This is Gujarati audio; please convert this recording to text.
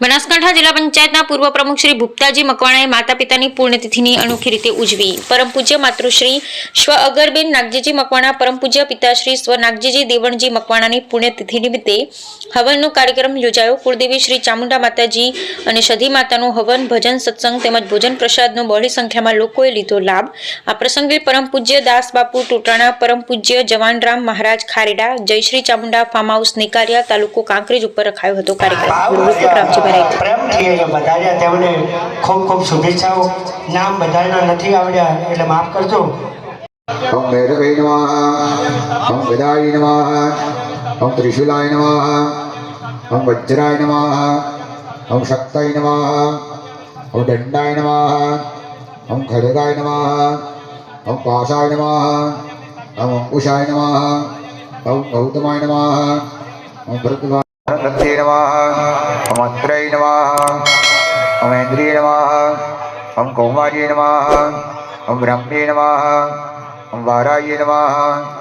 બનાસકાંઠા જિલ્લા પંચાયતના પૂર્વ પ્રમુખ શ્રી ભૂપતાજી મકવાણાએ માતા પિતાની પુણ્યતિથિની અનોખી રીતે ઉજવી. પરમ પૂજ્ય માતૃશ્રી સ્વ અગરબેન નાગજીજી મકવાણા પરમ પૂજ્ય પિતાશ્રી સ્વ નાગજીજી દેવણજી મકવાણાની પુણ્યતિથિ નિમિત્તે હવનનો કાર્યક્રમ યોજાયો. કુળદેવી શ્રી ચામુંડા માતાજી અને સધી માતાનું હવન ભજન સત્સંગ તેમજ ભોજન પ્રસાદનો બહોળી સંખ્યામાં લોકોએ લીધો લાભ. આ પ્રસંગે પરમ પૂજ્ય દાસ બાપુ ટોટાણા પરમ પૂજ્ય જવાનરામ મહારાજ ખારેડા જય શ્રી ચામુંડા ફાર્મ હાઉસ નિકારિયા તાલુકો કાંકરેજ ઉપર રખાયો હતો કાર્યક્રમ. રિપોર્ટ રામજીભાઈ રાયગર. પ્રેમથી અહીંયા વધાર્યા તેમને ખૂબ ખૂબ શુભેચ્છાઓ નામ બધાના નથી આવડ્યા એટલે માફ કરજો ઓમ ભૈરવે નમઃ ઓમ ગદાય નમઃ ઓમ ત્રિશુલાય નમઃ ઓમ વજ્રાય નમઃ ઓમ શક્તય નમઃ ઓમ દંડાય નમઃ ઓમ ખડગાય નમઃ ઓમ પાશાય નમઃ ઓમ અંકુશાય નમઃ ઓમ ગૌતમાય નમઃ ઓમ ભરતભાય ઓમ અત્રય નમઃ ઓમ ઇન્દ્રિય નમઃ ઓમ કૌમાર્ય નમઃ ઓમ બ્રહ્મે નમઃ ઓમ વારાય નમઃ